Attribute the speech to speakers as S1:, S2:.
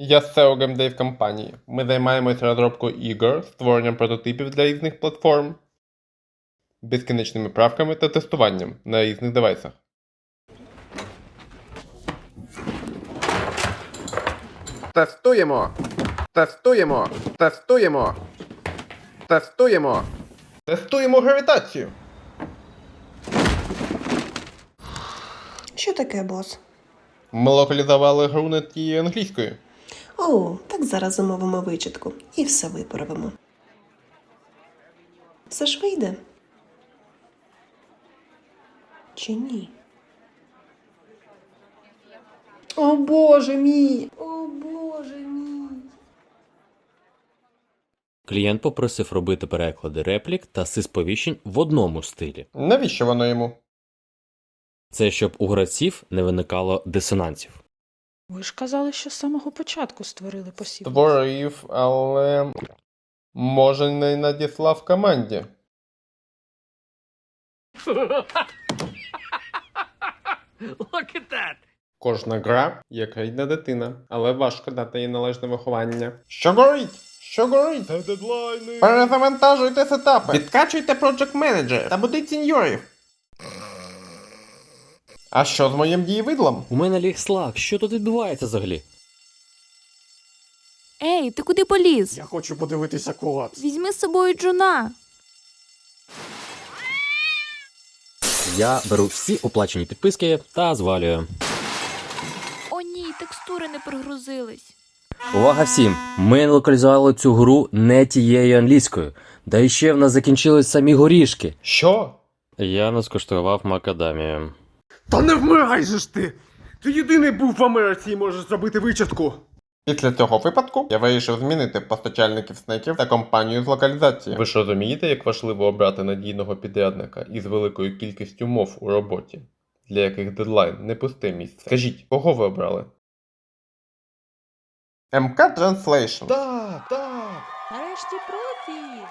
S1: Я SEO геймдев компанії. Ми займаємося розробкою ігор, створенням прототипів для різних платформ, безкінечними правками та тестуванням на різних девайсах. Тестуємо! Тестуємо! Тестуємо! Тестуємо! Тестуємо гравітацію!
S2: Що таке, бос?
S1: Ми локалізували гру над тією англійською.
S2: О, так зараз замовимо вичітку і все виправимо. Все ж вийде? Чи ні? О боже мій! О боже мій!
S3: Клієнт попросив робити переклади реплік та сисповіщень в одному стилі.
S1: Навіщо воно йому?
S3: Це щоб у гравців не виникало дисонансів.
S4: Ви ж казали, що з самого початку створили посів.
S1: Створив, але може не надіслав команді. Кожна гра є країна дитина, але важко дати їй належне виховання. Що горить? Що горить? Дедлайни. Перезавантажуйте сетапи. Відкачуйте Project Manager та будіть сеньорів. А що з моїм дієвидлом?
S3: У мене ліг слаг, що тут відбувається взагалі?
S5: Ей, ти куди поліз?
S6: Я хочу подивитися колапс.
S5: Візьми з собою Джуна.
S3: Я беру всі оплачені підписки та звалюю.
S5: О ні, текстури не прогрузились.
S3: Увага всім! Ми локалізували цю гру не тією англійською. Да і ще в нас закінчились самі горішки.
S1: Що?
S3: Я не скуштував макадамію.
S6: Та не вмирай же ж ти! Ти єдиний був в Америці і можеш зробити вичатку.
S1: Після цього випадку я вирішив змінити постачальників снеків та компанію з локалізації. Ви ж розумієте, як важливо обрати надійного підрядника із великою кількістю мов у роботі, для яких дедлайн не пусте місце. Скажіть, кого ви обрали? МК Translation.
S6: Так, так.
S4: Нарешті профі!